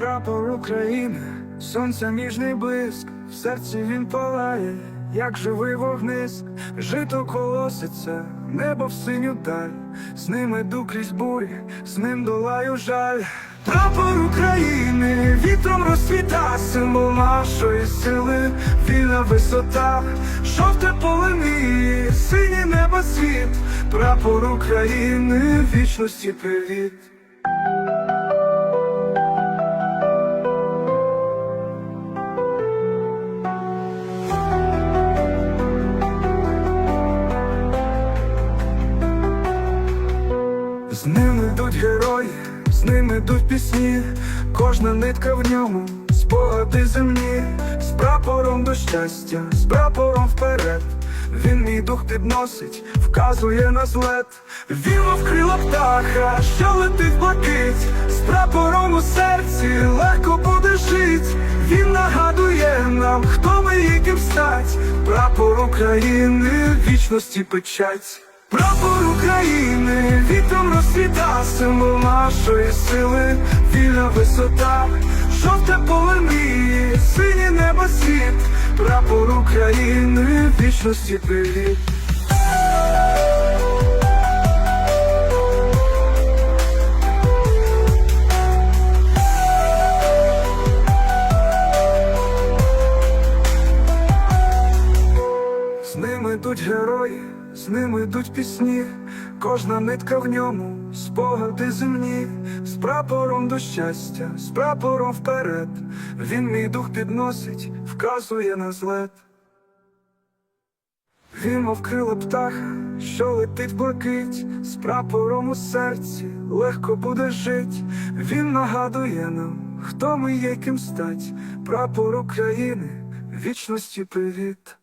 прапор України, сонця ніжний блиск, в серці він палає, як живий вогниsk, жито колоситься, небо в синю даль, з ним іду крізь бурі, з ним долаю жаль. Прапор України вітром розцвіта, символ нашої сили, вільна висота, жовте поле мрії, синє небо світ, прапор України, вічності привіт. З ними йдуть герої, з ними йдуть пісні, кожна нитка в ньому, спогади земні, з прапором до щастя, з прапором вперед. Він мій дух підносить, вказує на злет. Він мов крила птаха, що летить блакить, з прапором у серці легко буде жить. Він нагадує нам, хто ми і ким стать. Прапор України, вічності печать. Прапор України, вітром розсвіта, символ нашої сили, вільна висота, жовте поле мрії, синє небо світ, прапор України, вічності привіт. Йдуть герої, з ними йдуть пісні, кожна нитка в ньому, спогади земні, з прапором до щастя, з прапором вперед. Він мій дух підносить, вказує на злет. Він мов крила птаха, що летить блакить, з прапором у серці легко буде жить. Він нагадує нам, хто ми є, ким стать, прапор України, вічності привіт.